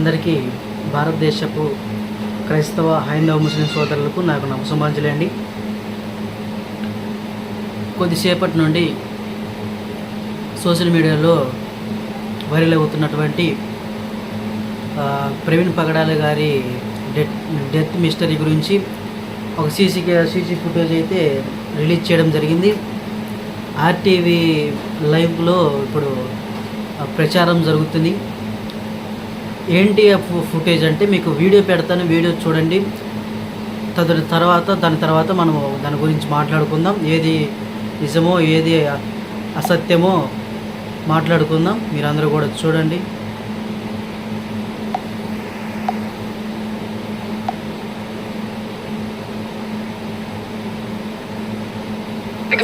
అందరికీ భారతదేశపు క్రైస్తవ హైందవ ముస్లిం సోదరులకు నాకు నమస్సమాంజలి కొద్దిసేపటి నుండి సోషల్ మీడియాలో వైరల్ అవుతున్నటువంటి ప్రవీణ్ పగడాల గారి డెత్ డెత్ మిస్టరీ గురించి ఒక సీసీ సీసీ ఫుటేజ్ అయితే రిలీజ్ చేయడం జరిగింది. ఆర్టీవీ లైవ్లో ఇప్పుడు ప్రచారం జరుగుతుంది. ఏంటి ఫుటేజ్ అంటే మీకు వీడియో పెడతాను వీడియో చూడండి. తదు తర్వాత దాని తర్వాత మనం దాని గురించి మాట్లాడుకుందాం. ఏది నిజమో ఏది అసత్యమో మాట్లాడుకుందాం. మీరందరూ కూడా చూడండి.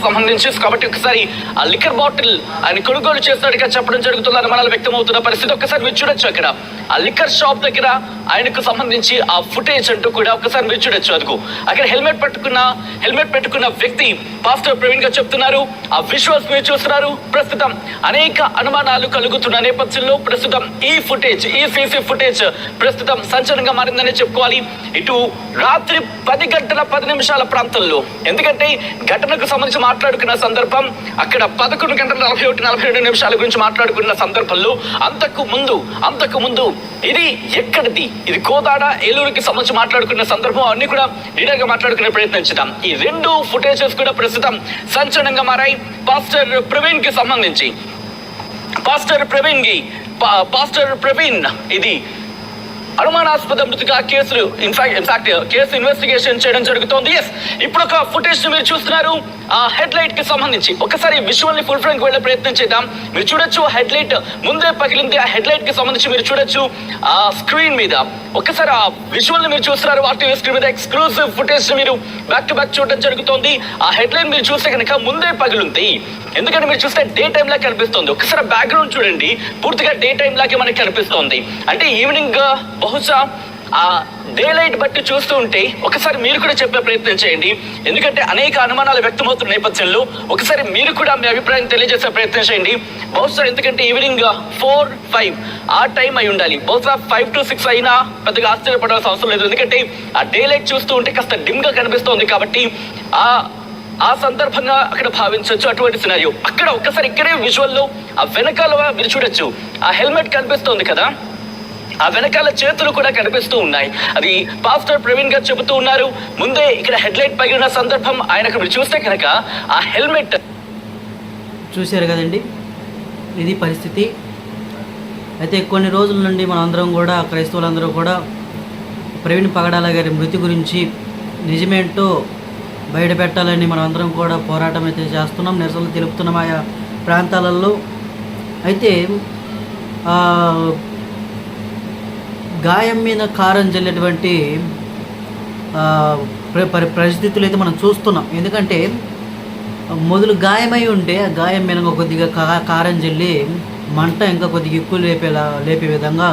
సంబంధించి కాబట్టి ఒకసారి ఆ లిక్కర్ బాటిల్ ఆయన కొనుగోలు చేసినట్టుగా చెప్పడం జరుగుతుంది మనల్ని వ్యక్తమవుతున్న పరిస్థితి ఒకసారి మీరు చూడొచ్చు అక్కడ. ఆ లిక్కర్ షాప్ దగ్గర ఆయనకు సంబంధించి ఆ ఫుటేజ్ అంటూ కూడా ఒకసారి మీరు చూడొచ్చు. అదుగు అక్కడ హెల్మెట్ పెట్టుకున్న హెల్మెట్ పెట్టుకున్న వ్యక్తి పాస్టర్ ప్రవీణ్ గారు చెప్తున్నారు. ఆ విజువల్స్ మీరు చూస్తున్నారు. ప్రస్తుతం అనేక అనుమానాలు కలుగుతున్న నేపథ్యంలో ప్రస్తుతం ఈ ఫుటేజ్ ఈ సీసీ ఫుటేజ్ ప్రస్తుతం సంచలనంగా మారిందని చెప్పుకోవాలి. ఇటు రాత్రి పది గంటల పది నిమిషాల ప్రాంతంలో. ఎందుకంటే ఘటనకు సంబంధించి మాట్లాడుకున్న సందర్భం అక్కడ పదకొండు గంటల నలభై ఒకటి నలభై రెండు నిమిషాల గురించి మాట్లాడుకున్న సందర్భంలో అంతకు ముందు అంతకు ముందు ఇది ఎక్కడిది? ఇది కోదాడ ఏలూరుకి సంబంధించి మాట్లాడుకున్న సందర్భం అన్ని కూడా డీటెయిల్గా మాట్లాడుకునే ప్రయత్నించడం ఈ రెండు ఫుటేజెస్ కూడా ప్రస్తుతం సంచలనంగా మారాయి. పాస్టర్ ప్రవీణ్కి సంబంధించి. పాస్టర్ ప్రవీణ్కి పా- పాస్టర్ ప్రవీణ్ ఇది అనుమానాస్పద మృతిగా కేసులు ఇన్ఫాక్ట్ ఇన్ఫాక్ట్ కేసు ఇన్వెస్టిగేషన్ చేయడం జరుగుతోంది. ఎస్ ఇప్పుడు ఒక ఫుటేజ్ మీరు చూస్తున్నారు. ఆ హెడ్ లైట్కి సంబంధించి ఒకసారి విజువల్ని ఫుల్ ఫ్రేమ్ వెళ్ళే ప్రయత్నం చేద్దాం. మీరు చూడొచ్చు హెడ్ లైట్ ముందే పగిలింది. ఆ హెడ్ లైట్కి సంబంధించి మీరు చూడొచ్చు. ఆ స్క్రీన్ మీద ఒకసారి ఆ విజువల్ని మీరు చూస్తున్నారు. వాటి స్క్రీన్ మీద ఎక్స్క్లూసివ్ ఫుటేజ్ మీరు బ్యాక్ టు బ్యాక్ చూడడం జరుగుతోంది. ఆ హెడ్ లైన్ మీరు చూస్తే కనుక ముందే పగిలింది. ఎందుకంటే మీరు చూస్తే డే టైమ్ లా కనిపిస్తుంది. ఒకసారి బ్యాక్గ్రౌండ్ చూడండి. పూర్తిగా డే టైం లాగే మనకి కనిపిస్తోంది. అంటే ఈవినింగ్ బహుశా ఆ డే లైట్ బట్టి చూస్తూ ఉంటే ఒకసారి మీరు కూడా చెప్పే ప్రయత్నం చేయండి. ఎందుకంటే అనేక అనుమానాలు వ్యక్తమవుతున్న నేపథ్యంలో ఒకసారి మీరు కూడా మీ అభిప్రాయం తెలియజేసే ప్రయత్నం చేయండి. బహుశా ఎందుకంటే ఈవినింగ్ ఫోర్ ఫైవ్ ఆ టైం అయి ఉండాలి. బహుశా ఫైవ్ టు సిక్స్ అయినా పెద్దగా ఆశ్చర్యపడాల్సిన అవసరం లేదు. ఎందుకంటే ఆ డే లైట్ చూస్తూ ఉంటే కాస్త డిమ్గా కనిపిస్తోంది కాబట్టి ఆ ఆ సందర్భంగా అక్కడ భావించవచ్చు అటువంటి సినారియో అక్కడ ఒక్కసారి ఇక్కడే విజువల్లో ఆ వెనకాల మీరు చూడొచ్చు. ఆ హెల్మెట్ కనిపిస్తోంది కదా? ఆ వెనకాల చేతులు కూడా కనిపిస్తూ ఉన్నాయి. అది పాస్టర్ ప్రవీణ్ గారు చెబుతూ ఉన్నారు. ముందే ఇక్కడ హెడ్ లైట్ పగిలిన సందర్భం ఆయనకు మీరు చూస్తే కనుక ఆ హెల్మెట్ చూశారు కదండి? ఇది పరిస్థితి. అయితే కొన్ని రోజుల నుండి మనం అందరం కూడా క్రైస్తవులందరూ కూడా ప్రవీణ్ పగడాల గారి మృతి గురించి నిజమేంటో బయట పెట్టాలని మనం అందరం కూడా పోరాటం అయితే చేస్తున్నాం. నిరసనలు తెలుపుతున్నాం ఆయా ప్రాంతాలలో. అయితే గాయం మీద కారం జల్లేటువంటి పరి- పరిస్థితులు అయితే మనం చూస్తున్నాం. ఎందుకంటే మొదలు గాయమై ఉంటే ఆ గాయం మీద కొద్దిగా కారం జల్లి మంట ఇంకా కొద్దిగా ఎక్కువ లేపేలా లేపే విధంగా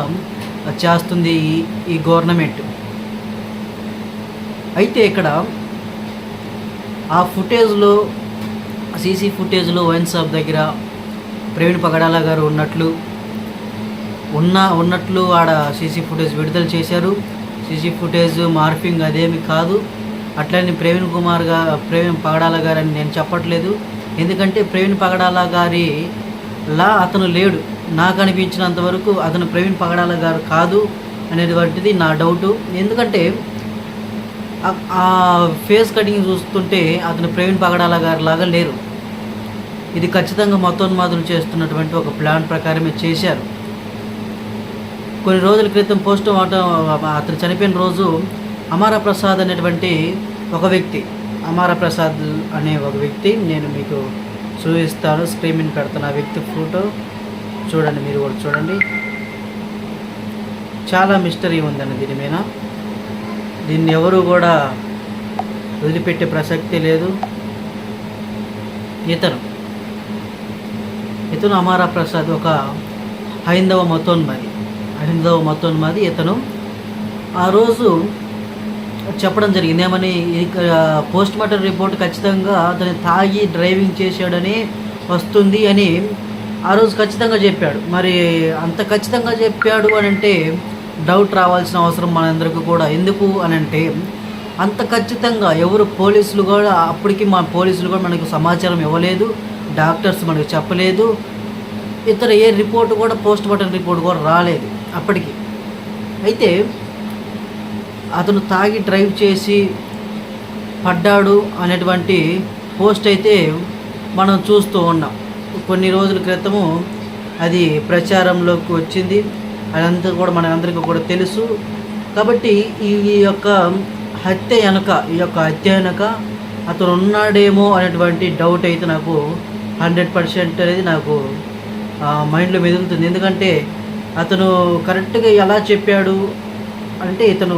చేస్తుంది ఈ ఈ గవర్నమెంట్. అయితే ఇక్కడ ఆ ఫుటేజ్లో సీసీ ఫుటేజ్లో వైన్ షాప్ దగ్గర ప్రవీణ్ పగడాల గారు ఉన్నట్లు ఉన్న ఉన్నట్లు ఆడ సీసీ ఫుటేజ్ విడుదల చేశారు. సీసీ ఫుటేజ్ మార్ఫింగ్ అదేమి కాదు. అట్లనే ప్రవీణ్ కుమార్గా ప్రవీణ్ పగడాల గారని అని నేను చెప్పట్లేదు. ఎందుకంటే ప్రవీణ్ పగడాల గారి లా అతను లేడు. నాకు అనిపించినంత వరకు అతను ప్రవీణ్ పగడాల గారు కాదు అనేటువంటిది నా డౌటు. ఎందుకంటే ఆ- ఫేస్ కటింగ్ చూస్తుంటే అతను ప్రవీణ్ పగడాల గారి లాగా లేరు. ఇది ఖచ్చితంగా మతోన్మాదులు చేస్తున్నటువంటి ఒక ప్లాన్ ప్రకారమే చేశారు. కొన్ని రోజుల క్రితం పోస్ట్ మార్టం అతను చనిపోయిన రోజు అమర ప్రసాద్ అనేటువంటి ఒక వ్యక్తి అమర ప్రసాద్ అనే ఒక వ్యక్తి నేను మీకు చూపిస్తాను స్క్రీన్ మీద పెడతాను ఆ వ్యక్తి ఫోటో. చూడండి మీరు కూడా చూడండి. చాలా మిస్టరీ ఉందండి దీని మీద. దీన్ని ఎవరు కూడా వదిలిపెట్టే ప్రసక్తి లేదు. ఇతను ఇతను అమారా ప్రసాద్ ఒక హైందవ మతోన్మది హైందవ మతోన్మది ఇతను. ఆ రోజు చెప్పడం జరిగింది ఏమని? పోస్ట్ మార్టం రిపోర్ట్ ఖచ్చితంగా అతను తాగి డ్రైవింగ్ చేశాడని వస్తుంది అని ఆ రోజు ఖచ్చితంగా చెప్పాడు. మరి అంత ఖచ్చితంగా చెప్పాడు అని అంటే డౌట్ రావాల్సిన అవసరం మనందరికీ కూడా. ఎందుకు అని అంటే అంత ఖచ్చితంగా ఎవరు పోలీసులు కూడా అప్పటికి మా పోలీసులు కూడా మనకు సమాచారం ఇవ్వలేదు డాక్టర్స్ మనకు చెప్పలేదు ఇతర ఏ రిపోర్ట్ కూడా పోస్ట్ మార్టం రిపోర్ట్ కూడా రాలేదు అప్పటికి. అయితే అతను తాగి డ్రైవ్ చేసి పడ్డాడు అనేటువంటి పోస్ట్ అయితే మనం చూస్తూ ఉన్నాం. కొన్ని రోజుల క్రితము అది ప్రచారంలోకి వచ్చింది. అదంతా కూడా మనందరికీ కూడా తెలుసు. కాబట్టి ఈ ఈ యొక్క హత్య వెనక ఈ యొక్క హత్య వెనక అతను ఉన్నాడేమో అనేటువంటి డౌట్ అయితే నాకు హండ్రెడ్ పర్సెంట్ అనేది నాకు మైండ్లో మెదులుతుంది. ఎందుకంటే అతను కరెక్ట్గా ఎలా చెప్పాడు అంటే ఇతను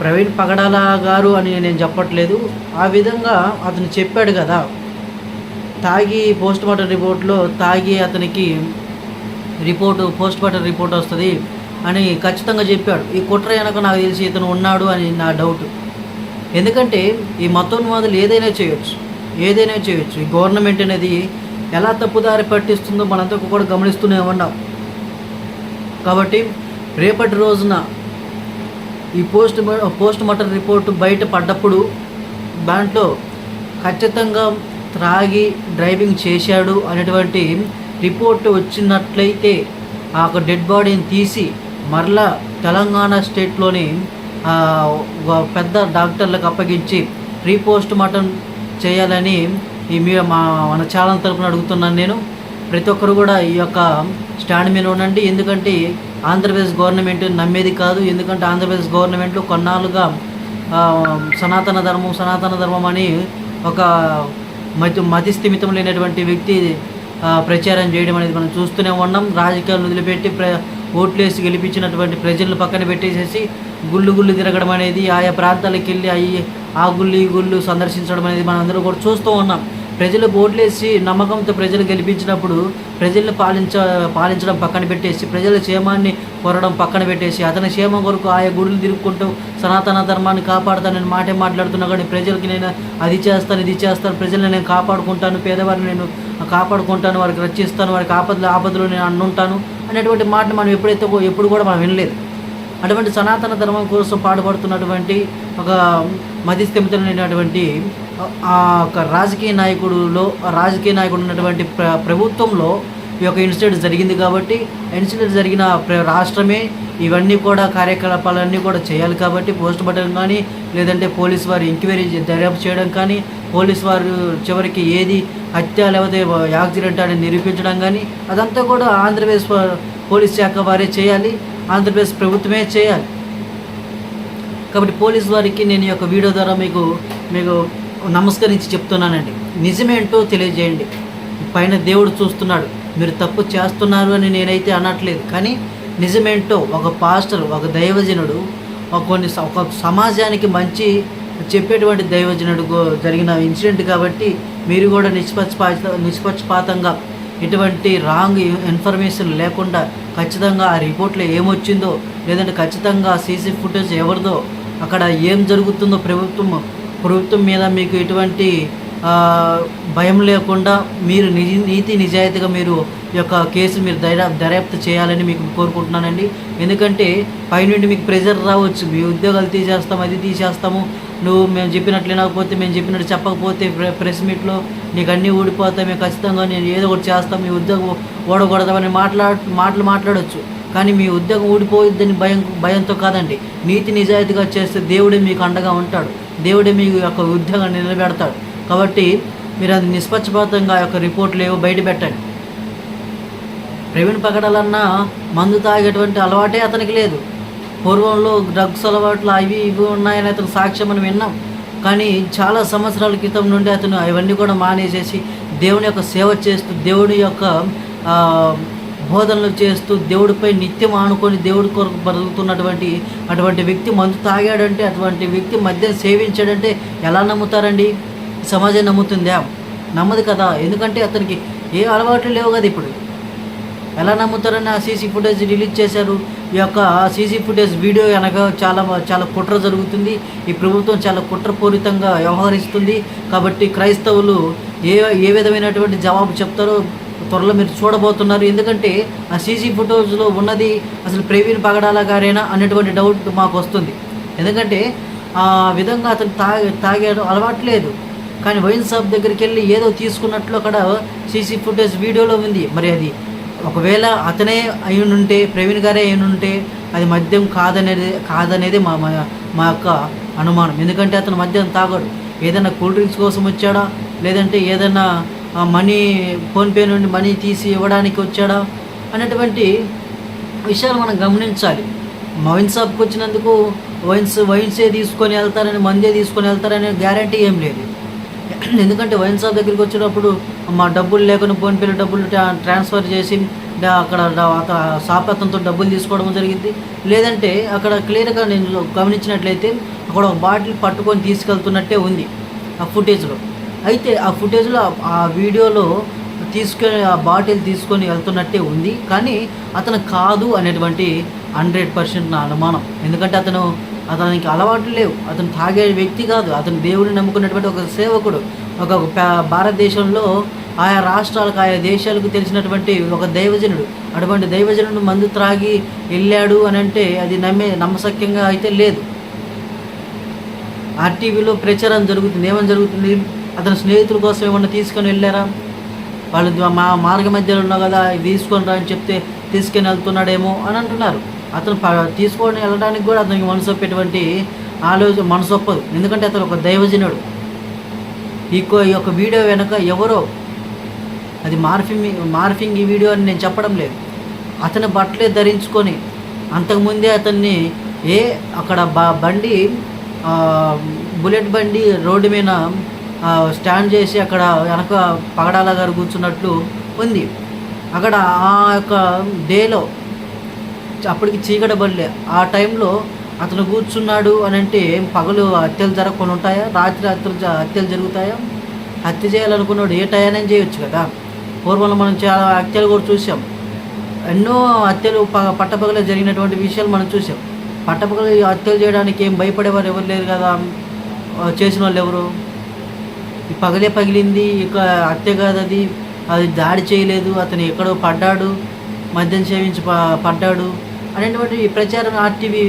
ప్రవీణ్ పగడాల గారు అని నేను చెప్పట్లేదు. ఆ విధంగా అతను చెప్పాడు కదా. తాగి పోస్ట్ మార్టం రిపోర్ట్లో తాగి అతనికి రిపోర్టు పోస్ట్ మార్టం రిపోర్ట్ వస్తుంది అని ఖచ్చితంగా చెప్పాడు. ఈ కుట్ర వెనక నాకు తెలిసి ఇతను ఉన్నాడు అని నా డౌట్. ఎందుకంటే ఈ మతోన్మాదులు ఏదైనా చేయొచ్చు ఏదైనా చేయొచ్చు. ఈ గవర్నమెంట్ అనేది ఎలా తప్పుదారి పట్టిస్తుందో మనంతా కూడా గమనిస్తూనే ఉన్నాం. కాబట్టి రేపటి రోజున ఈ పోస్ట్ పోస్ట్ మార్టం రిపోర్టు బయట పడ్డప్పుడు దాంట్లో ఖచ్చితంగా త్రాగి డ్రైవింగ్ చేశాడు అనేటువంటి రిపోర్ట్ వచ్చినట్లయితే ఆ ఒక డెడ్ బాడీని తీసి మరలా తెలంగాణ స్టేట్లోని పెద్ద డాక్టర్లకు అప్పగించి రీపోస్ట్ మార్టం చేయాలని ఈ మీ మా మన ఛానల్ తరపున అడుగుతున్నాను నేను. ప్రతి ఒక్కరు కూడా ఈ యొక్క స్టాండ్ మీద ఉండండి. ఎందుకంటే ఆంధ్రప్రదేశ్ గవర్నమెంట్ నమ్మేది కాదు. ఎందుకంటే ఆంధ్రప్రదేశ్ గవర్నమెంట్లో కొన్నాళ్ళుగా సనాతన ధర్మం సనాతన ధర్మం అని ఒక మతి మతిస్థిమితం లేనటువంటి వ్యక్తి ప్రచారం చేయడం అనేది మనం చూస్తూనే ఉన్నాం. రాజకీయాలను వదిలిపెట్టి ప్ర ఓట్లేసి గెలిపించినటువంటి ప్రజలను పక్కన పెట్టేసేసి గుళ్ళు గుళ్ళు తిరగడం అనేది ఆయా ప్రాంతాలకు వెళ్ళి అయ్యి ఆ గుళ్ళు ఈ గుళ్ళు సందర్శించడం అనేది మనం అందరూ కూడా చూస్తూ ఉన్నాం. ప్రజలు ఓట్లేసి నమ్మకంతో ప్రజలు గెలిపించినప్పుడు ప్రజల్ని పాలించ పాలించడం పక్కన పెట్టేసి ప్రజల క్షేమాన్ని కోరడం పక్కన పెట్టేసి అతని క్షేమం కొరకు ఆయా గుడులు తిరుక్కుంటూ సనాతన ధర్మాన్ని కాపాడుతానని మాటే మాట్లాడుతున్నా కానీ ప్రజలకి నేను అది చేస్తాను ఇది చేస్తాను ప్రజల్ని నేను కాపాడుకుంటాను పేదవారిని నేను కాపాడుకుంటాను వారికి రక్షిస్తాను వారికి ఆపదలు ఆపదలు నేను అన్నుంటాను అనేటువంటి మాటను మనం ఎప్పుడైతే ఎప్పుడు కూడా మనం వినలేదు. అటువంటి సనాతన ధర్మం కోసం పాటుపడుతున్నటువంటి ఒక మధ్యస్థిమితమైనటువంటి ఆ యొక్క రాజకీయ నాయకుడులో రాజకీయ నాయకుడు ఉన్నటువంటి ప్ర ప్రభుత్వంలో ఈ యొక్క ఇన్సిడెంట్ జరిగింది కాబట్టి ఇన్సిడెంట్ జరిగిన రాష్ట్రమే ఇవన్నీ కూడా కార్యకలాపాలన్నీ కూడా చేయాలి కాబట్టి పోస్ట్ మార్టం కానీ లేదంటే పోలీస్ వారు ఎంక్వైరీ దర్యాప్తు చేయడం కానీ పోలీస్ వారు చివరికి ఏది హత్య లేకపోతే యాక్సిడెంట్ అని నిరూపించడం కానీ అదంతా కూడా ఆంధ్రప్రదేశ్ పోలీస్ శాఖ వారే చేయాలి ఆంధ్రప్రదేశ్ ప్రభుత్వమే చేయాలి. కాబట్టి పోలీస్ వారికి నేను ఈ యొక్క వీడియో ద్వారా మీకు మీకు నమస్కరించి చెప్తున్నానండి. నిజమేంటో తెలియజేయండి. పైన దేవుడు చూస్తున్నాడు. మీరు తప్పు చేస్తున్నారు అని నేనైతే అనట్లేదు. కానీ నిజమేంటో ఒక పాస్టర్ ఒక దైవజనుడు కొన్ని స- ఒక సమాజానికి మంచి చెప్పేటువంటి దైవజనుడు జరిగిన ఇన్సిడెంట్ కాబట్టి మీరు కూడా నిష్పక్షపాత నిష్పక్షపాతంగా ఎటువంటి రాంగ్ ఇన్ఫర్మేషన్ లేకుండా ఖచ్చితంగా ఆ రిపోర్ట్లో ఏమొచ్చిందో లేదంటే ఖచ్చితంగా సీసీ ఫుటేజ్ ఎవరిదో అక్కడ ఏం జరుగుతుందో ప్రభుత్వం ప్రభుత్వం మీద మీకు ఎటువంటి భయం లేకుండా మీరు నిజ నీతి నిజాయితీగా మీరు ఈ యొక్క కేసు మీరు దర్యా దర్యాప్తు చేయాలని మీకు కోరుకుంటున్నానండి. ఎందుకంటే పైనుండి మీకు ప్రెజర్ రావచ్చు. మీ ఉద్యోగాలు తీసేస్తాం అది తీసేస్తాము. నువ్వు మేము చెప్పినట్లు వినకపోతే మేము చెప్పినట్టు చెప్పకపోతే ప్రె- ప్రెస్ మీట్లో నీకు అన్నీ ఊడిపోతాయి. మేము ఖచ్చితంగా నేను ఏదో ఒకటి చేస్తాం. మీ ఉద్యోగం ఓడకూడదామని మాట్లా మాటలు మాట్లాడవచ్చు కానీ మీ ఉద్యోగం ఊడిపోయిద్దని భయం భయంతో కాదండి. నీతి నిజాయితీగా చేస్తే దేవుడే మీకు అండగా ఉంటాడు. దేవుడే మీ యొక్క ఉద్యోగాన్ని నిలబెడతాడు. కాబట్టి మీరు అది నిష్పక్షపాతంగా ఆ యొక్క రిపోర్ట్లు ఏవో బయట పెట్టండి. ప్రవీణ్ పగడాలన్నా మందు తాగేటువంటి అలవాటే అతనికి లేదు. పూర్వంలో డ్రగ్స్ అలవాట్లు అవి ఇవి ఉన్నాయని అతను సాక్ష్యం అని విన్నాం. కానీ చాలా సంవత్సరాల క్రితం నుండి అతను అవన్నీ కూడా మానేసేసి దేవుని యొక్క సేవ చేస్తూ దేవుడి యొక్క బోధనలు చేస్తూ దేవుడిపై నిత్యం ఆనుకొని దేవుడి కొరకు బ్రతుకుతున్నటువంటి అటువంటి వ్యక్తి మందు తాగాడంటే అటువంటి వ్యక్తి మద్యం సేవించాడంటే ఎలా నమ్ముతారండి? సమాజం నమ్ముతుందా? నమ్మదు కదా. ఎందుకంటే అతనికి ఏ అలవాట్లు లేవు కదా ఇప్పుడు. ఎలా నమ్ముతారని ఆ సీసీ ఫుటేజ్ రిలీజ్ చేశారు. ఈ యొక్క సీసీ ఫుటేజ్ వీడియో అనగా చాలా చాలా కుట్ర జరుగుతుంది. ఈ ప్రభుత్వం చాలా కుట్రపూరితంగా వ్యవహరిస్తుంది. కాబట్టి క్రైస్తవులు ఏ ఏ విధమైనటువంటి జవాబు చెప్తారో త్వరలో మీరు చూడబోతున్నారు. ఎందుకంటే ఆ సీసీ ఫొటోస్లో ఉన్నది అసలు ప్రవీణ్ పగడాల గారేనా అనేటువంటి డౌట్ మాకు వస్తుంది. ఎందుకంటే ఆ విధంగా అతను తాగే తాగాడు. అలవాట్లేదు కానీ వైన్ షాప్ దగ్గరికి వెళ్ళి ఏదో తీసుకున్నట్లు అక్కడ సీసీ ఫుటేజ్ వీడియోలో ఉంది. మరి అది ఒకవేళ అతనే అయి ప్రవీణ్ గారే అయి ఉంటే అది మద్యం కాదనేది కాదనేది మా మా మా యొక్క అనుమానం. ఎందుకంటే అతను మద్యం తాగడు. ఏదైనా కూల్ డ్రింక్స్ కోసం వచ్చాడా? లేదంటే ఏదైనా మనీ ఫోన్పే నుండి మనీ తీసి ఇవ్వడానికి వచ్చాడా? అనేటువంటి విషయాలు మనం గమనించాలి. వైన్ షాప్కి వచ్చినందుకు వైన్స్ వైన్సే తీసుకొని వెళ్తారని మందే తీసుకొని వెళ్తారనే గ్యారంటీ ఏం లేదు. ఎందుకంటే వైన్ షాప్ దగ్గరికి వచ్చినప్పుడు మా డబ్బులు లేకుండా ఫోన్పేలో డబ్బులు ట్రాన్స్ఫర్ చేసి అక్కడ షాప్ అతనితో డబ్బులు తీసుకోవడం జరిగింది. లేదంటే అక్కడ క్లియర్గా నేను గమనించినట్లయితే అక్కడ ఒక బాటిల్ పట్టుకొని తీసుకెళ్తున్నట్టే ఉంది ఆ ఫుటేజ్లో. అయితే ఆ ఫుటేజ్లో ఆ వీడియోలో తీసుకొని ఆ బాటిల్ తీసుకొని వెళ్తున్నట్టే ఉంది. కానీ అతను కాదు అనేటువంటి హండ్రెడ్ పర్సెంట్ నా అనుమానం. ఎందుకంటే అతను అతనికి అలవాట్లు లేవు. అతను తాగే వ్యక్తి కాదు. అతను దేవుడిని నమ్ముకున్నటువంటి ఒక సేవకుడు. ఒక భారతదేశంలో ఆయా రాష్ట్రాలకు ఆయా దేశాలకు తెలిసినటువంటి ఒక దైవజనుడు. అటువంటి దైవజనుడు మందు త్రాగి వెళ్ళాడు అని అంటే అది నమ్మే నమ్మశక్యంగా అయితే లేదు. ఆర్టీవీలో ప్రచారం జరుగుతుంది. ఏమని జరుగుతుంది? అతని స్నేహితుల కోసం ఏమన్నా తీసుకొని వెళ్ళారా? వాళ్ళు మా మార్గ మధ్యలో ఉన్నావు కదా తీసుకొని రా అని చెప్తే తీసుకొని వెళ్తున్నాడేమో అని అంటున్నారు. అతను ప- తీసుకొని వెళ్ళడానికి కూడా అతనికి మనసు ఒప్పేటువంటి ఆలోచన మనసు ఒప్పదు. ఎందుకంటే అతను ఒక దైవజనుడు. ఈ ఈ యొక్క వీడియో వెనక ఎవరో అది మార్ఫింగ్ మార్ఫింగ్ ఈ వీడియో అని నేను చెప్పడం లేదు. అతని బట్టలే ధరించుకొని అంతకుముందే అతన్ని ఏ అక్కడ బ బండి బుల్లెట్ బండి రోడ్డు మీద స్టాండ్ చేసి అక్కడ వెనక పగడాల గారు కూర్చున్నట్లు ఉంది. అక్కడ ఆ యొక్క డేలో అప్పటికి చీకట పడలే. ఆ టైంలో అతను కూర్చున్నాడు అని అంటే ఏం పగలు హత్యలు జరగకుండా ఉంటాయా? రాత్రి హత్యలు హత్యలు జరుగుతాయా? హత్య చేయాలనుకున్నాడు. ఏ టయానైనా చేయొచ్చు కదా. పూర్వంలో మనం చాలా హత్యలు కూడా చూసాం ఎన్నో హత్యలు ప పట్టపగలే జరిగినటువంటి విషయాలు మనం చూసాం పట్టపగలు హత్యలు చేయడానికి ఏం భయపడేవారు ఎవరు లేరు కదా? చేసిన వాళ్ళు ఎవరు? ఈ పగలే పగిలింది ఇక హత్య కాదు అది. అది దాడి చేయలేదు. అతను ఎక్కడో పడ్డాడు. మద్యం సేవించి పడ్డాడు. అనేటువంటి ప్రచారం ఆర్టీవీ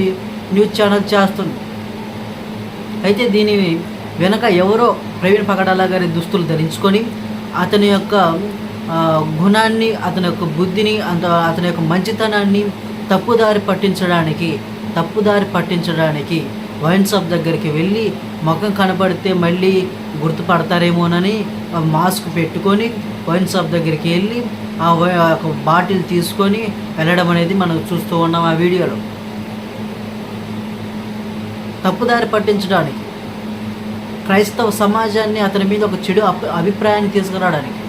న్యూస్ ఛానల్ చేస్తుంది. అయితే దీని వెనక ఎవరో ప్రవీణ్ పగడాల గారి దుస్తులు ధరించుకొని అతని యొక్క గుణాన్ని అతని యొక్క బుద్ధిని అంత అతని యొక్క మంచితనాన్ని తప్పుదారి పట్టించడానికి తప్పుదారి పట్టించడానికి వైన్ షాప్ దగ్గరికి వెళ్ళి ముఖం కనబడితే మళ్ళీ గుర్తుపడతారేమోనని మాస్క్ పెట్టుకొని వైన్ షాప్ దగ్గరికి వెళ్ళి ఆ బాటిల్ తీసుకొని వెళ్ళడం అనేది మనం చూస్తూ ఉన్నాం ఆ వీడియోలో. తప్పుదారి పట్టించడానికి క్రైస్తవ సమాజాన్ని అతని మీద ఒక చెడు అభిప్రాయాన్ని తీసుకురావడానికి.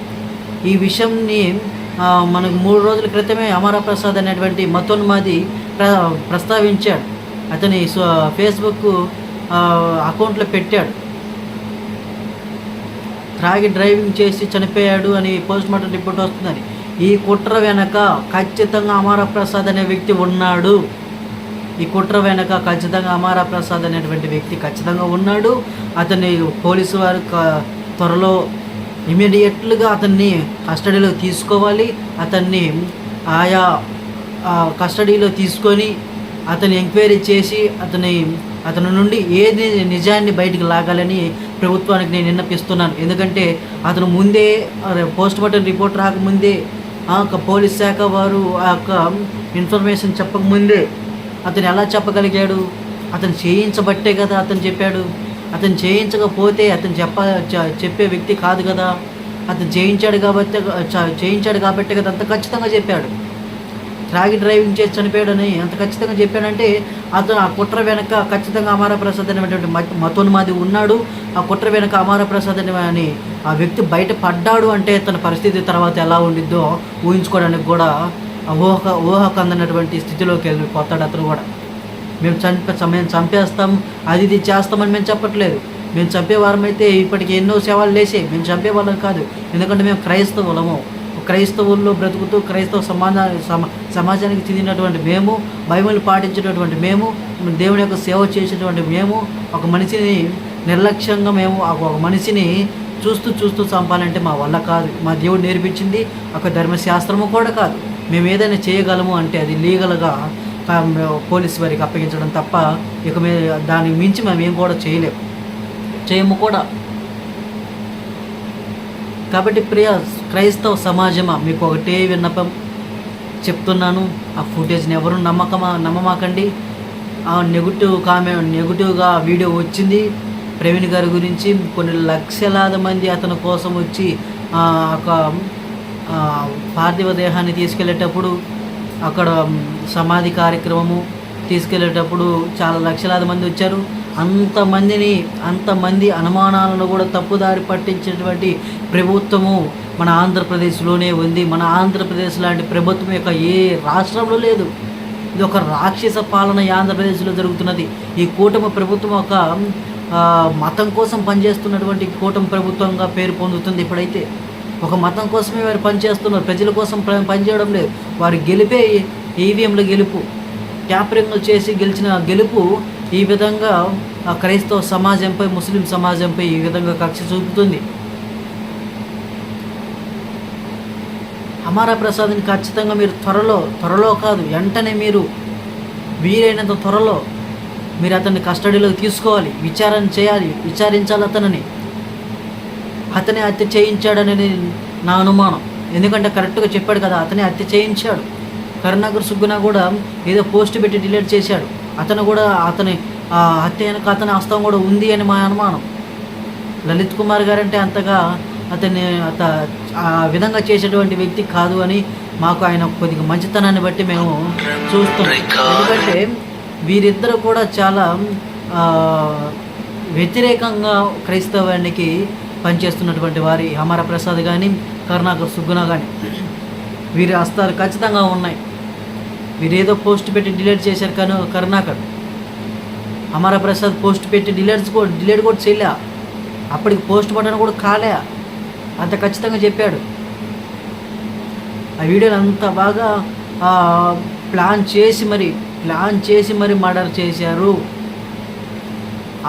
ఈ విషయంని మనకు మూడు రోజుల క్రితమే అమరప్రసాద్ అనేటువంటి మతోన్మాది ప్ర ప్రస్తావించాడు. అతని ఫేస్బుక్ అకౌంట్లో పెట్టాడు. త్రాగి డ్రైవింగ్ చేసి చనిపోయాడు అని పోస్ట్ మార్టం రిపోర్ట్ వస్తుందని. ఈ కుట్ర వెనక ఖచ్చితంగా అమరప్రసాద్ అనే వ్యక్తి ఉన్నాడు. ఈ కుట్ర వెనక ఖచ్చితంగా అమారా ప్రసాద్ అనేటువంటి వ్యక్తి ఖచ్చితంగా ఉన్నాడు. అతన్ని పోలీసు వారు త్వరలో ఇమీడియట్లుగా అతన్ని కస్టడీలో తీసుకోవాలి. అతన్ని ఆయా ఆ, కస్టడీలో తీసుకొని అతన్ని ఎంక్వైరీ చేసి అతని అతని నుండి ఏది నిజాన్ని బయటికి లాగాలని ప్రభుత్వానికి నేను విన్నపిస్తున్నాను. ఎందుకంటే అతను ముందే పోస్ట్ మార్టం రిపోర్ట్ రాకముందే ఆ యొక్క పోలీస్ శాఖ వారు ఆ యొక్క ఇన్ఫర్మేషన్ చెప్పకముందే అతను ఎలా చెప్పగలిగాడు? అతను చేయించబట్టే కదా అతను చెప్పాడు. అతను చేయించకపోతే అతను చెప్ప చెప్పే వ్యక్తి కాదు కదా. అతను చేయించాడు కాబట్టి చేయించాడు కాబట్టి కదా అంత ఖచ్చితంగా చెప్పాడు. త్రాగి డ్రైవింగ్ చేసి చనిపోయాడని అంత ఖచ్చితంగా చెప్పాడంటే అతను ఆ కుట్ర వెనక ఖచ్చితంగా అమారా ప్రసాద్ అనేటువంటి మతోన్మాది ఉన్నాడు. ఆ కుట్ర వెనక అమార ప్రసాద్ అనే అని ఆ వ్యక్తి బయట పడ్డాడు అంటే తన పరిస్థితి తర్వాత ఎలా ఉండిద్దో ఊహించుకోవడానికి కూడా ఊహక ఊహ ఊహకు అందనటువంటి స్థితిలోకి వెళ్ళిపోతాడు అతను కూడా. మేము చంపే మేము చంపేస్తాం అది ఇది చేస్తామని మేము చెప్పట్లేదు. మేము చంపేవారమైతే ఇప్పటికి ఎన్నో సేవలు లేసే మేము చంపేవాళ్ళం కాదు. ఎందుకంటే మేము క్రైస్తవులము. క్రైస్తవుల్లో బ్రతుకుతూ క్రైస్తవ సమాజా సమాజానికి చెందినటువంటి మేము బైబిల్ పాటించినటువంటి మేము దేవుని యొక్క సేవ చేసినటువంటి మేము ఒక మనిషిని నిర్లక్ష్యంగా మేము ఒక మనిషిని చూస్తూ చూస్తూ చంపాలంటే మా వల్ల కాదు. మా దేవుడు నేర్పించింది ఒక ధర్మశాస్త్రము కూడా కాదు. మేము ఏదైనా చేయగలము అంటే అది లీగల్గా పోలీసు పోలీస్ వారికి అప్పగించడం తప్ప ఇక మే దానికి మించి మేము ఏం కూడా చేయలేము. చేయము కూడా. కాబట్టి ప్రియ క్రైస్తవ సమాజమా? మీకు ఒకటే విన్నపం చెప్తున్నాను. ఆ ఫుటేజ్ని ఎవరు నమ్మకమా? నమ్మమాకండి. ఆ నెగిటివ్ కామెంట్ నెగిటివ్గా వీడియో వచ్చింది. ప్రవీణ్ గారి గురించి కొన్ని లక్షలాది మంది అతని కోసం వచ్చి ఒక పార్థివ దేహాన్ని తీసుకెళ్ళేటప్పుడు అక్కడ సమాధి కార్యక్రమము తీసుకెళ్ళేటప్పుడు చాలా లక్షలాది మంది వచ్చారు. అంతమందిని అంతమంది అనుమానాలను కూడా తప్పుదారి పట్టించేటువంటి ప్రభుత్వము మన ఆంధ్రప్రదేశ్లోనే ఉంది. మన ఆంధ్రప్రదేశ్ లాంటి ప్రభుత్వం యొక్క ఏ రాష్ట్రంలో లేదు. ఇది ఒక రాక్షస పాలన ఈ ఆంధ్రప్రదేశ్లో జరుగుతున్నది. ఈ కూటమి ప్రభుత్వం ఒక మతం కోసం పనిచేస్తున్నటువంటి కూటమి ప్రభుత్వంగా పేరు పొందుతుంది ఇప్పుడైతే. ఒక మతం కోసమే వారు పనిచేస్తున్నారు. ప్రజల కోసం పనిచేయడం లేదు. వారు గెలిపే ఈవీఎంల గెలుపు ట్యాపరింగ్లు చేసి గెలిచిన గెలుపు ఈ విధంగా క్రైస్తవ సమాజంపై ముస్లిం సమాజంపై ఈ విధంగా కక్ష చూపుతుంది. అమారా ప్రసాద్ని ఖచ్చితంగా మీరు త్వరలో త్వరలో కాదు వెంటనే మీరు వీలైనంత త్వరలో మీరు అతన్ని కస్టడీలోకి తీసుకోవాలి విచారణ చేయాలి విచారించాలి అతనిని. అతనే హత్య చేయించాడనేది నా అనుమానం. ఎందుకంటే కరెక్ట్గా చెప్పాడు కదా అతనే హత్య చేయించాడు. కరుణాకర్ సుగ్గున కూడా ఏదో పోస్ట్ పెట్టి డిలీట్ చేశాడు. అతను కూడా అతని ఆ హత్య వెనక అతని హస్తం కూడా ఉంది అని మా అనుమానం. లలిత్ కుమార్ గారంటే అంతగా అతన్ని అత ఆ విధంగా చేసేటువంటి వ్యక్తి కాదు అని మాకు ఆయన కొద్దిగా మంచితనాన్ని బట్టి మేము చూస్తాం. ఎందుకంటే వీరిద్దరు కూడా చాలా వ్యతిరేకంగా క్రైస్తవానికి పనిచేస్తున్నటువంటి వారి అమర ప్రసాద్ కానీ కరుణాకర్ సుగ్గుణ కానీ వీరి హస్తాలు ఖచ్చితంగా ఉన్నాయి. వీరు ఏదో పోస్ట్ పెట్టి డిలీట్ చేశారు కానీ కరుణాకర్. అమర ప్రసాద్ పోస్ట్ పెట్టి డిలీట్స్ కూడా డిలీట్ కూడా చేయలే. అప్పటికి పోస్ట్ బటన్ కూడా కాలే. అంత ఖచ్చితంగా చెప్పాడు. ఆ వీడియోలు అంత బాగా ప్లాన్ చేసి మరి ప్లాన్ చేసి మరి మర్డర్ చేశారు.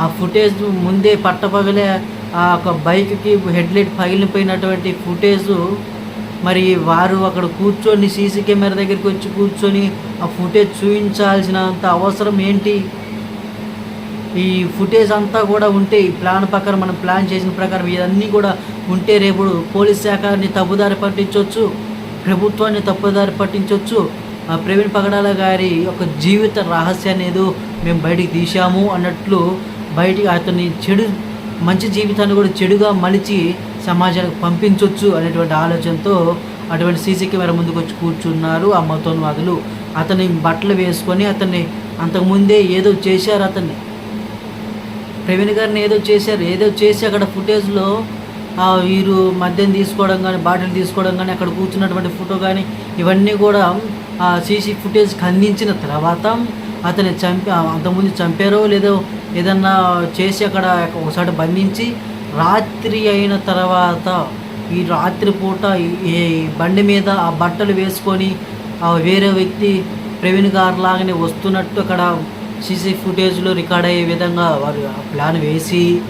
ఆ ఫుటేజ్ ముందే పట్టపగలే ఆ ఒక బైక్కి హెడ్లైట్ పగిలిపోయినటువంటి ఫుటేజ్ మరి వారు అక్కడ కూర్చొని సీసీ కెమెరా దగ్గరికి వచ్చి కూర్చొని ఆ ఫుటేజ్ చూపించాల్సినంత అవసరం ఏంటి? ఈ ఫుటేజ్ అంతా కూడా ఉంటే ఈ ప్లాన్ ప్రకారం మనం ప్లాన్ చేసిన ప్రకారం ఇవన్నీ కూడా ఉంటే రేపు పోలీస్ శాఖని తప్పుదారి పట్టించవచ్చు ప్రభుత్వాన్ని తప్పుదారి పట్టించవచ్చు ఆ ప్రవీణ్ పగడాల గారి ఒక జీవిత రహస్యాన్ని ఏదో మేము బయటికి తీశాము అన్నట్లు బయటికి అతని చెడు మంచి జీవితాన్ని కూడా చెడుగా మలిచి సమాజానికి పంపించవచ్చు అనేటువంటి ఆలోచనతో అటువంటి సీసీ కెమెరా ముందుకు వచ్చి కూర్చున్నారు ఆ మతోన్వాదులు అతని బట్టలు వేసుకొని అతన్ని అంతకుముందే ఏదో చేశారు అతన్ని. ప్రవీణ్ గారిని ఏదో చేశారు ఏదో చేసి అక్కడ ఫుటేజ్లో వీరు మద్యం తీసుకోవడం కానీ బాటిల్ తీసుకోవడం కానీ అక్కడ కూర్చున్నటువంటి ఫోటో కానీ ఇవన్నీ కూడా ఆ సీసీ ఫుటేజ్ అందించిన తర్వాత అతన్ని చంపి అంతకుముందు చంపారో లేదో ఏదన్నా చేసి అక్కడ ఒకసారి బంధించి రాత్రి అయిన తర్వాత ఈ రాత్రి పూట ఈ- బండి మీద ఆ బట్టలు వేసుకొని వేరే వ్యక్తి ప్రవీణ్ గారు లాగానే వస్తున్నట్టు అక్కడ సీసీ ఫుటేజ్లో రికార్డ్ అయ్యే విధంగా వారు ఆ ప్లాన్ వేసి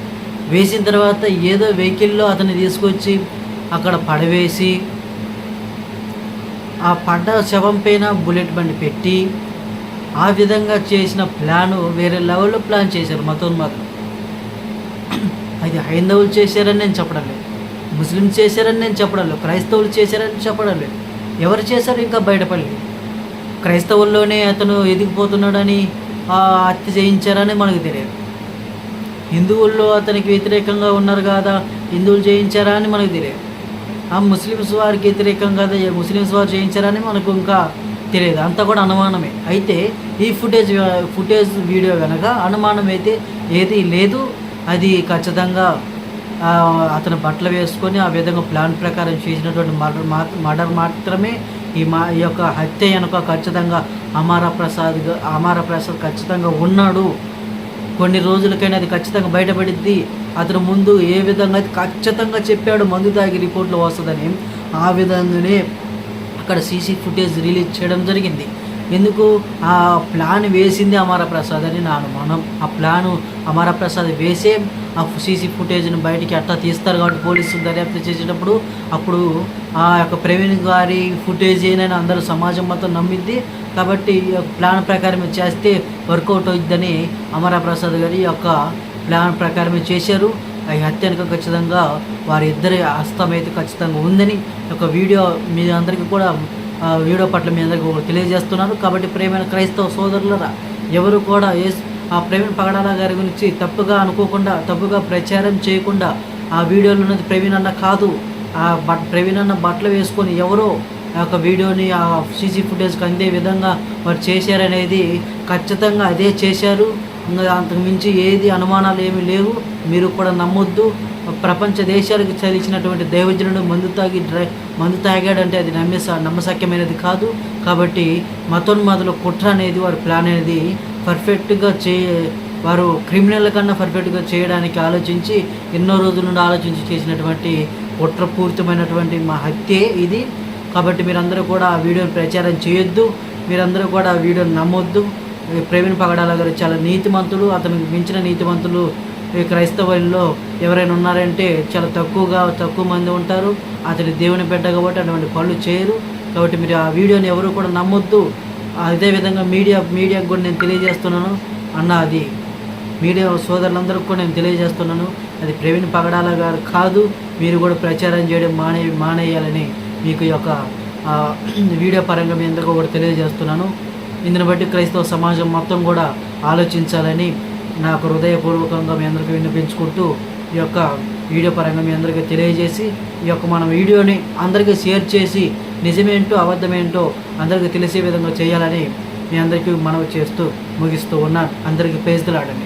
వేసిన తర్వాత ఏదో వెహికల్లో అతన్ని తీసుకొచ్చి అక్కడ పడవేసి ఆ పడ్డ శవం పైన బుల్లెట్ బండి పెట్టి ఆ విధంగా చేసిన ప్లాను వేరే లెవెల్లో ప్లాన్ చేశారు మతోన్మాదం అది హైందవులు చేశారని నేను చెప్పడం లేదు. ముస్లిమ్స్ చేశారని నేను చెప్పడం లేదు. క్రైస్తవులు చేశారని చెప్పడం లేదు. ఎవరు చేశారు ఇంకా బయటపడలేదు. క్రైస్తవుల్లోనే అతను ఎదిగిపోతున్నాడని హత్య చేయించారని మనకు తెలియదు. హిందువుల్లో అతనికి వ్యతిరేకంగా ఉన్నారు కదా హిందువులు చేయించారా అని మనకు తెలియదు. ఆ ముస్లిమ్స్ వారికి వ్యతిరేకం కదా ముస్లిమ్స్ వారు చేయించారని మనకు ఇంకా తెలియదు. అంతా కూడా అనుమానమే. అయితే ఈ ఫుటేజ్ ఫుటేజ్ వీడియో కనుక అనుమానం అయితే ఏది లేదు అది ఖచ్చితంగా అతను బట్టలు వేసుకొని ఆ విధంగా ప్లాన్ ప్రకారం చేసినటువంటి మర్డర్ మర్డర్ మాత్రమే ఈ మా ఈ యొక్క హత్య వెనుక ఖచ్చితంగా అమారా ప్రసాద్ అమారా ప్రసాద్ ఖచ్చితంగా ఉన్నాడు. కొన్ని రోజులకైనా అది ఖచ్చితంగా బయటపడిద్ది. అతను ముందు ఏ విధంగా అయితే ఖచ్చితంగా చెప్పాడు మందు తాగి రిపోర్ట్లో వస్తుందని ఆ విధంగానే అక్కడ సీసీ ఫుటేజ్ రిలీజ్ చేయడం జరిగింది. ఎందుకు? ఆ ప్లాన్ వేసింది అమరప్రసాద్ అని నా అనుమానం. ఆ ప్లాను అమర ప్రసాద్ వేసే ఆ సీసీ ఫుటేజ్ని బయటికి అట్టా తీస్తారు కాబట్టి పోలీసులు దర్యాప్తు చేసేటప్పుడు అప్పుడు ఆ యొక్క ప్రవీణ్ గారి ఫుటేజ్ ఏనని అందరూ సమాజం మొత్తం నమ్మిద్ది. కాబట్టి ఈ యొక్క ప్లాన్ ప్రకారం చేస్తే వర్కౌట్ అవుద్దని అమరప్రసాద్ గారి యొక్క ప్లాన్ ప్రకారమే చేశారు. ఈ హత్య ఖచ్చితంగా వారి ఇద్దరి హస్తం అయితే ఖచ్చితంగా ఉందని ఒక వీడియో మీ అందరికీ కూడా వీడియో పట్ల మీ అందరికీ తెలియజేస్తున్నాను కాబట్టి ప్రేమైన క్రైస్తవ సోదరులరా ఎవరు కూడా ఏ ఆ ప్రవీణ్ పగడాల గారి గురించి తప్పుగా అనుకోకుండా తప్పుగా ప్రచారం చేయకుండా ఆ వీడియోలో ఉన్నది ప్రవీణ్ అన్న కాదు. ఆ బట్ ప్రవీణ్ అన్న బట్టలు వేసుకొని ఎవరో ఆ యొక్క వీడియోని ఆ సీసీ ఫుటేజ్కి అందే విధంగా వారు చేశారనేది ఖచ్చితంగా అదే చేశారు. అంతకు మించి ఏది అనుమానాలు ఏమీ లేవు. మీరు కూడా నమ్మొద్దు. ప్రపంచ దేశాలకు చదివించినటువంటి దైవజనుడు మందు తాగి డ్రై మందు తాగాడంటే అది నమ్మే నమ్మశక్యమైనది కాదు. కాబట్టి మతోన్మాదుల కుట్ర అనేది వారి ప్లాన్ అనేది పర్ఫెక్ట్గా చే వారు క్రిమినల్ కన్నా పర్ఫెక్ట్గా చేయడానికి ఆలోచించి ఎన్నో రోజుల నుండి ఆలోచించి చేసినటువంటి కుట్రపూరితమైనటువంటి మా హత్యే ఇది. కాబట్టి మీరందరూ కూడా ఆ వీడియోని ప్రచారం చేయొద్దు. మీరందరూ కూడా ఆ వీడియోని నమ్మొద్దు. ప్రవీణ్ పగడాల గారు చాలా నీతిమంతులు. అతనికి మించిన నీతిమంతులు ఈ క్రైస్తవుల్లో ఎవరైనా ఉన్నారంటే చాలా తక్కువగా తక్కువ మంది ఉంటారు. అతని దేవుని బిడ్డ కాబట్టి అటువంటి పనులు చేయరు. కాబట్టి మీరు ఆ వీడియోని ఎవరు కూడా నమ్మొద్దు. అదేవిధంగా మీడియా మీడియాకు కూడా నేను తెలియజేస్తున్నాను. అన్న అది మీడియా సోదరులందరికీ కూడా నేను తెలియజేస్తున్నాను. అది ప్రవీణ్ పగడాల గారు కాదు. మీరు కూడా ప్రచారం చేయడం మానే మానేయాలని మీకు యొక్క వీడియో పరంగా మీ అందరికీ కూడా తెలియజేస్తున్నాను. ఇందుని బట్టి క్రైస్తవ సమాజం మొత్తం కూడా ఆలోచించాలని నాకు హృదయపూర్వకంగా మీ అందరికీ వినిపించుకుంటూ ఈ యొక్క వీడియో పరంగా మీ అందరికీ తెలియజేసి ఈ యొక్క మన వీడియోని అందరికీ షేర్ చేసి నిజమేంటో అబద్ధమేంటో అందరికీ తెలిసే విధంగా చేయాలని మీ అందరికీ మనవి చేస్తూ ముగిస్తూ ఉన్నాను. అందరికీ పేజ్దలాడండి